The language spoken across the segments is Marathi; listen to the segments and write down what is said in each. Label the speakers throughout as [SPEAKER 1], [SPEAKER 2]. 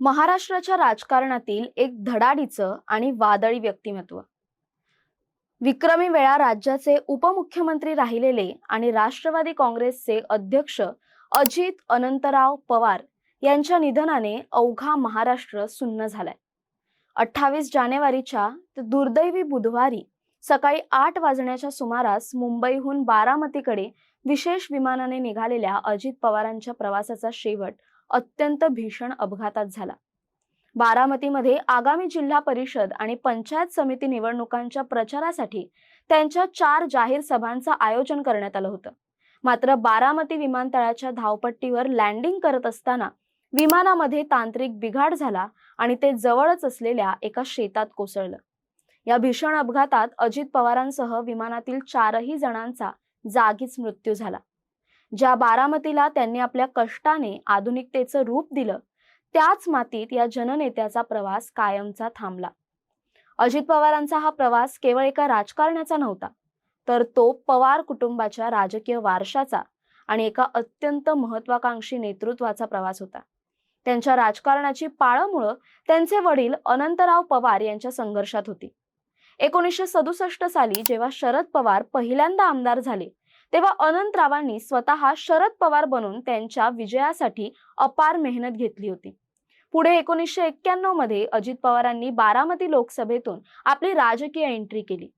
[SPEAKER 1] महाराष्ट्राच्या राजकारणातील एक धडाडीचं आणि वादळी व्यक्तिमत्व. विक्रमी वेळा राज्याचे उपमुख्यमंत्री राहिलेले आणि राष्ट्रवादी काँग्रेसचे अध्यक्ष अजित अनंतराव पवार यांच्या निधनाने अवघा महाराष्ट्र सुन्न झालाय. अठ्ठावीस जानेवारीच्या दुर्दैवी बुधवारी सकाळी आठ वाजण्याच्या सुमारास मुंबईहून बारामतीकडे विशेष विमानाने निघालेल्या अजित पवारांच्या प्रवासाचा शेवट अत्यंत भीषण अपघातात झाला. बारामतीमध्ये आगामी जिल्हा परिषद आणि पंचायत समिती निवडणुकांच्या प्रचारासाठी त्यांच्या चार जाहीर सभांचं आयोजन करण्यात आलं होतं. मात्र बारामती विमानतळाच्या धावपट्टीवर लँडिंग करत असताना विमानामध्ये तांत्रिक बिघाड झाला आणि ते जवळच असलेल्या एका शेतात कोसळलं. या भीषण अपघातात अजित पवारांसह विमानातील चारही जणांचा जागीच मृत्यू झाला. ज्या बारामतीला त्यांनी आपल्या कष्टाने आधुनिकतेचं रूप दिलं त्याच मातीत या जननेत्याचा प्रवास कायमचा थांबला. अजित पवारांचा हा प्रवास केवळ एका राजकारण्याचा नव्हता तर तो पवार कुटुंबाच्या राजकीय वारशाचा आणि एका अत्यंत महत्वाकांक्षी नेतृत्वाचा प्रवास होता. त्यांच्या राजकारणाची पाळमुळं त्यांचे वडील अनंतराव पवार यांच्या संघर्षात होती. एकोणीसशे सदुसष्ट साली जेव्हा शरद पवार पहिल्यांदा आमदार झाले तेव्हा अनंतरावांनी स्वतः शरद पवार बनून त्यांच्या विजयासाठी अपार मेहनत घेतली होती. पुढे एकोणीसशे एक्क्याण्णवमध्ये अजित पवारांनी बारामती लोकसभेतून आपली राजकीय एंट्री केली.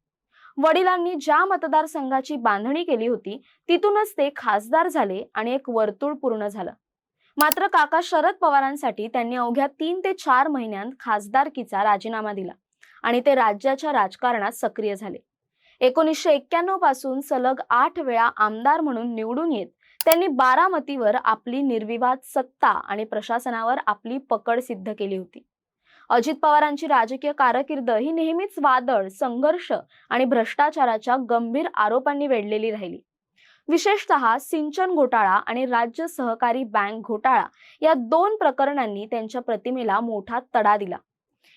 [SPEAKER 1] वडिलांनी ज्या मतदारसंघाची बांधणी केली होती तिथूनच ते खासदार झाले आणि एक वर्तुळ पूर्ण झालं. मात्र काका शरद पवारांसाठी त्यांनी अवघ्या तीन ते चार महिन्यांत खासदारकीचा राजीनामा दिला आणि ते राज्याच्या राजकारणात सक्रिय झाले. एकोणीसशे एक्क्याण्णवपासून सलग आठ वेळा आमदार म्हणून निवडून येत. त्यांनी बारामतीवर आपली निर्विवाद सत्ता आणि प्रशासनावर आपली पकड सिद्ध केली होती. अजित पवारांची राजकीय कारकीर्द ही नेहमीच वादळ संघर्ष आणि भ्रष्टाचाराच्या गंभीर आरोपांनी वेढलेली राहिली. विशेषतः सिंचन घोटाळा आणि राज्य सहकारी बँक घोटाळा या दोन प्रकरणांनी त्यांच्या प्रतिमेला मोठा तडा दिला.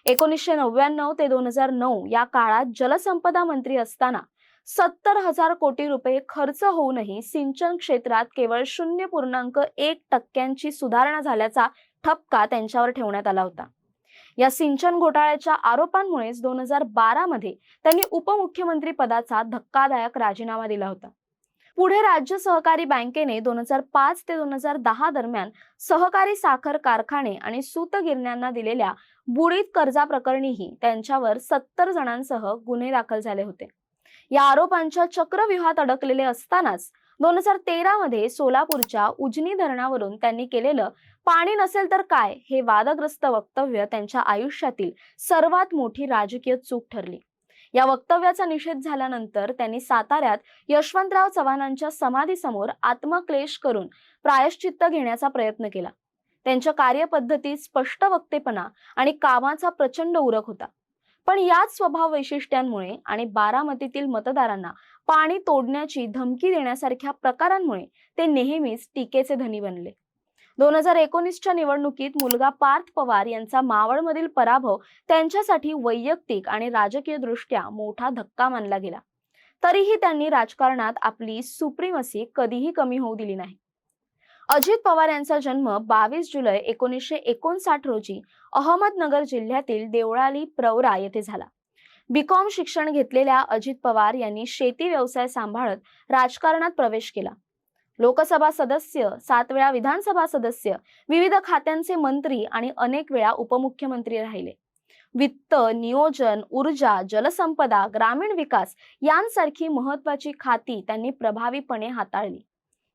[SPEAKER 1] एकोणीसशे नव्याण्णव ते दोन हजार नऊ या काळात जलसंपदा मंत्री असताना सत्तर हजार कोटी रुपये खर्च होऊनही सिंचन क्षेत्रात केवळ शून्य पूर्णांक एक टक्क्यांची सुधारणा झाल्याचा ठपका त्यांच्यावर ठेवण्यात आला होता. या सिंचन घोटाळ्याच्या आरोपांमुळेच दोन हजार बारा मध्ये त्यांनी उपमुख्यमंत्री पदाचा धक्कादायक राजीनामा दिला होता. पुढे राज्य सहकारी बँकेने दोन हजार पाच ते दोन हजार दहा दरम्यान सहकारी साखर कारखाने आणि सूतगिरण्यांना दिलेल्या बुडीत कर्जाप्रकरणीही त्यांच्यावर सत्तर जणांसह गुन्हे दाखल झाले होते. या आरोपांच्या चक्रव्यूहात अडकलेले असतानाच दोन हजार तेरा मध्ये सोलापूरच्या उजनी धरणावरून त्यांनी केलेलं पाणी नसेल तर काय हे वादग्रस्त वक्तव्य त्यांच्या आयुष्यातील सर्वात मोठी राजकीय चूक ठरली. या वक्तव्याचा निषेध झाल्यानंतर त्यांनी साताऱ्यात यशवंतराव चव्हाणांच्या समाधीसमोर आत्मक्लेश करून प्रायश्चित्त घेण्याचा प्रयत्न केला. त्यांच्या कार्यपद्धतीत स्पष्ट वक्तेपणा आणि कामाचा प्रचंड उरक होता. पण याच स्वभाव वैशिष्ट्यांमुळे आणि बारामतीतील मतदारांना पाणी तोडण्याची धमकी देण्यासारख्या प्रकारांमुळे ते नेहमीच टीकेचे धनी बनले. दोन हजार एकोणीसच्या निवडणुकीत मुलगा पार्थ पवार यांचा मावळमधील पराभव त्यांच्यासाठी वैयक्तिक आणि राजकीय दृष्ट्या मोठा धक्का मानला गेला. तरीही त्यांनी राजकारणात आपली सुप्रीमसी कधीही कमी होऊ दिली नाही. अजित पवार यांचा जन्म बावीस जुलै एकोणीसशे एकोणसाठ रोजी अहमदनगर जिल्ह्यातील देवळाली प्रवरा येथे झाला. बीकॉम शिक्षण घेतलेल्या अजित पवार यांनी शेती व्यवसाय सांभाळत राजकारणात प्रवेश केला. लोकसभा सदस्य सात वेळा विधानसभा सदस्य विविध खात्यांचे मंत्री आणि अनेक वेळा उपमुख्यमंत्री राहिले. वित्त नियोजन ऊर्जा जलसंपदा ग्रामीण विकास यांसारखी महत्वाची खाती त्यांनी प्रभावीपणे हाताळली.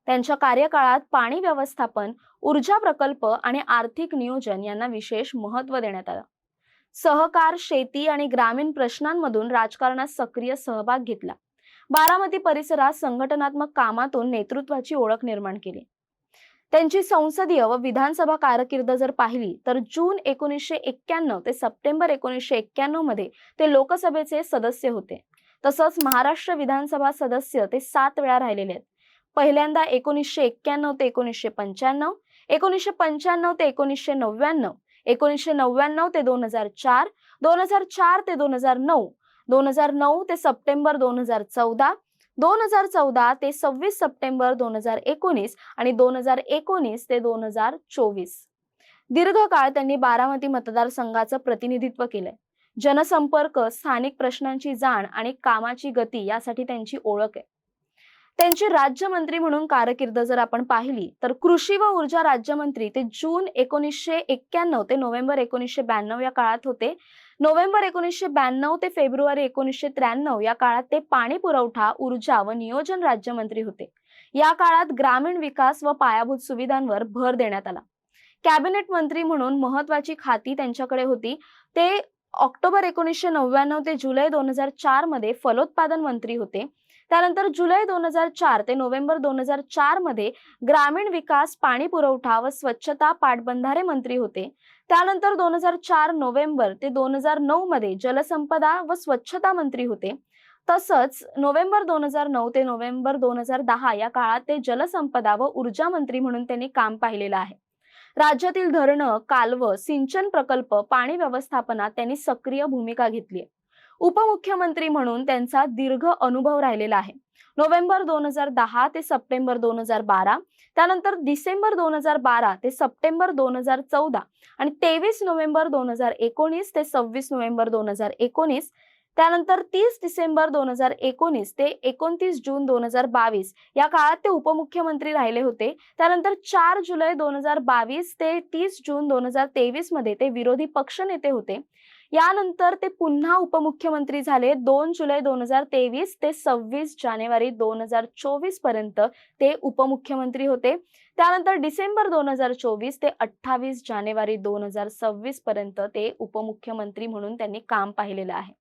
[SPEAKER 1] त्यांच्या कार्यकाळात पाणी व्यवस्थापन ऊर्जा प्रकल्प आणि आर्थिक नियोजन यांना विशेष महत्त्व देण्यात आलं. सहकार शेती आणि ग्रामीण प्रश्नांमधून राजकारणात सक्रिय सहभाग घेतला. बारामती परिसरात संघटनात्मक कामातून नेतृत्वाची ओळख निर्माण केली. त्यांची संसदीय व विधानसभा कारकीर्द जर पाहिली तर जून एकोणीसशे एक्क्याण्णव ते सप्टेंबर एकोणीसशे एक्क्याण्णवमध्ये ते लोकसभेचे सदस्य होते. तसंच महाराष्ट्र विधानसभा सदस्य ते सात वेळा राहिलेले आहेत. पहिल्यांदा एकोणीसशे एक्क्याण्णव ते एकोणीसशे पंच्याण्णव एकोणीसशे पंच्याण्णव ते एकोणीसशे नव्याण्णव एकोणीसशे नव्याण्णव ते दोन हजार चार दोन हजार चार ते दोन हजार नऊ दोन हजार नऊ ते सप्टेंबर दोन हजार चौदा. दोन हजार चौदा ते सव्वीस सप्टेंबर दोन हजार एकोणीस आणि दोन हजार एकोणीस ते दोन हजार चोवीस. दीर्घकाळ त्यांनी बारामती मतदारसंघाचं प्रतिनिधित्व केलंय. जनसंपर्क स्थानिक प्रश्नांची जाण आणि कामाची गती यासाठी त्यांची ओळख आहे. त्यांची राज्यमंत्री म्हणून कारकीर्द जर आपण पाहिली तर कृषी व ऊर्जा राज्यमंत्री ते जून एकोणीसशे एक्क्याण्णव ते नोव्हेंबर एकोणीसशे ब्याण्णव या काळात होते. नोव्हेंबर एकोणीसशे ब्याण्णव ते फेब्रुवारी एकोणीसशे त्र्याण्णव या काळात ते पाणी पुरवठा ऊर्जा व नियोजन राज्यमंत्री होते. या काळात ग्रामीण विकास व पायाभूत सुविधांवर भर देण्यात आला. कॅबिनेट मंत्री म्हणून महत्वाची खाती त्यांच्याकडे होती. ते ऑक्टोबर एकोणीसशे नव्याण्णव ते जुलै दोन हजार चारमध्ये फलोत्पादन मंत्री होते. त्यानंतर जुलै दोन हजार चार ते नोव्हेंबर दोन हजार चारमध्ये ग्रामीण विकास पाणी पुरवठा व स्वच्छता पाटबंधारे मंत्री होते. त्यानंतर दोन हजार चार नोव्हेंबर ते दोन हजार नऊ मध्ये जलसंपदा व स्वच्छता मंत्री होते. तसंच नोव्हेंबर दोन हजार नऊ ते नोव्हेंबर दोन हजार दहा या काळात ते जलसंपदा व ऊर्जा मंत्री म्हणून त्यांनी काम पाहिलेलं आहे. राज्यातील धरणं कालवं सिंचन प्रकल्प पाणी व्यवस्थापनात त्यांनी सक्रिय भूमिका घेतली उपमुख्यमंत्री म्हणून त्यांचा दीर्घ अनुभव राहिलेला आहे नोव्हेंबर दोन हजार दहा ते सप्टेंबर दोन हजार बारा त्यानंतर डिसेंबर दोन हजार बारा ते सप्टेंबर दोन हजार चौदा आणि तेवीस नोव्हेंबर दोन हजार एकोणीस ते सव्वीस नोव्हेंबर दोन हजार एकोणीस त्यानंतर तीस डिसेंबर दोन हजार एकोणीस ते एकोणतीस जून दोन हजार बावीस या काळात ते उपमुख्यमंत्री राहिले होते त्यानंतर चार जुलै दोन हजार बावीस ते तीस जून दोन हजार तेवीसमध्ये ते विरोधी पक्षनेते होते यानंतर ते पुन्हा उपमुख्यमंत्री झाले. दोन जुलै दोन हजार तेवीस ते सव्वीस जानेवारी दोन हजार चोवीसपर्यंत ते उपमुख्यमंत्री होते. त्यानंतर डिसेंबर दोन हजार चोवीस ते अठ्ठावीस जानेवारी दोन हजार सव्वीस पर्यंत ते उपमुख्यमंत्री म्हणून त्यांनी काम पाहिलेलं आहे.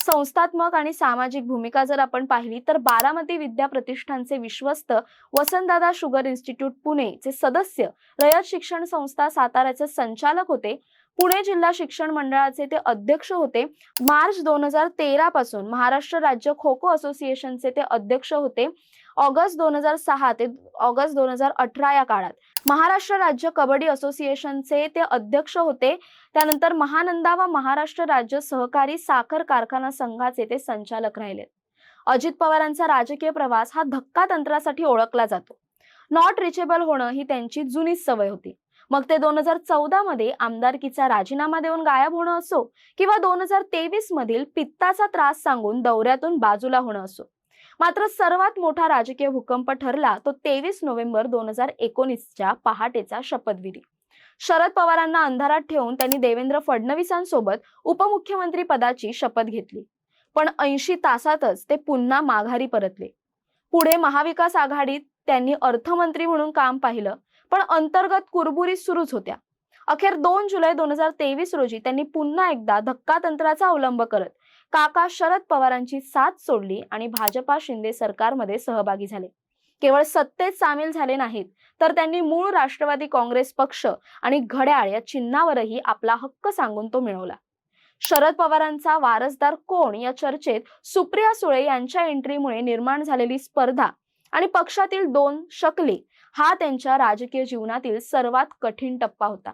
[SPEAKER 1] संस्थात्मक आणि सामाजिक भूमिका जर आपण पाहिली तर बारामती विद्या प्रतिष्ठानचे विश्वस्त वसंतदादा शुगर इन्स्टिट्यूट पुणे चे सदस्य रयत शिक्षण संस्था साताऱ्याचे संचालक होते. पुणे जिल्हा शिक्षण मंडळाचे ते अध्यक्ष होते. मार्च दोन हजार तेरा पासून महाराष्ट्र राज्य खो खो असोसिएशनचे ते अध्यक्ष होते. ऑगस्ट दोन हजार सहा ते ऑगस्ट दोन हजार अठरा या काळात महाराष्ट्र राज्य कबड्डी असोसिएशनचे ते अध्यक्ष होते. त्यानंतर महानंदा व महाराष्ट्र राज्य सहकारी साखर कारखाना संघाचे ते संचालक राहिले. अजित पवारांचा राजकीय प्रवास हा धक्का तंत्रासाठी ओळखला जातो. नॉट रिचेबल होणं ही त्यांची जुनीच सवय होती. मग ते दोन हजार चौदा मध्ये आमदारकीचा राजीनामा देऊन गायब होणं असो किंवा दोन हजार तेवीस मधील पित्ताचा त्रास सांगून दौऱ्यातून बाजूला होणं असो. मात्र सर्वात मोठा राजकीय भूकंप ठरला तो तेवीस नोव्हेंबर दोन हजार एकोणीसच्या पहाटेचा शपथविधी. शरद पवारांना अंधारात ठेवून त्यांनी देवेंद्र फडणवीसांसोबत उपमुख्यमंत्री पदाची शपथ घेतली. पण ऐंशी तासातच ते पुन्हा माघारी परतले. पुढे महाविकास आघाडीत त्यांनी अर्थमंत्री म्हणून काम पाहिलं. पण अंतर्गत कुरबुरी सुरूच होत्या. अखेर दोन जुलै दोन हजार तेवीस रोजी त्यांनी पुन्हा एकदा धक्का तंत्राचा अवलंब करत काका शरद पवारांची साथ सोडली आणि भाजपा शिंदे सरकारमध्ये सहभागी झाले. केवळ सत्तेत सामील झाले नाहीत तर त्यांनी मूळ राष्ट्रवादी काँग्रेस पक्ष आणि घड्याळ या चिन्हावरही आपला हक्क सांगून तो मिळवला. शरद पवारांचा वारसदार कोण या चर्चेत सुप्रिया सुळे यांच्या एंट्रीमुळे निर्माण झालेली स्पर्धा आणि पक्षातील दोन शकले हा त्यांच्या राजकीय जीवनातील सर्वात कठीण टप्पा होता.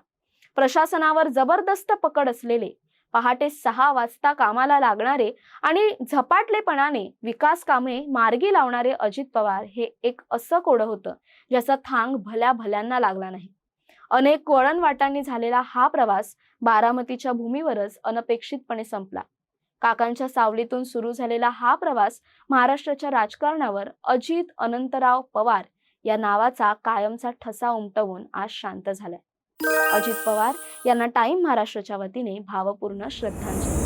[SPEAKER 1] प्रशासनावर जबरदस्त पकड असलेले पहाटे सहा वाजता कामाला लागणारे आणि झपाटलेपणाने विकास कामे मार्गी लावणारे अजित पवार हे एक असं कोडं होतं ज्याचा थांग भल्या भल्यांना लागला नाही. अनेक वळण वाटांनी झालेला हा प्रवास बारामतीच्या भूमीवरच अनपेक्षितपणे संपला. काकांच्या सावलीतून सुरू झालेला हा प्रवास महाराष्ट्राच्या राजकारणावर अजित अनंतराव पवार या नावाचा कायमचा ठसा उमटवून आज शांत झालाय. अजित पवार यांना टाइम महाराष्ट्राच्या वतीने भावपूर्ण श्रद्धांजली.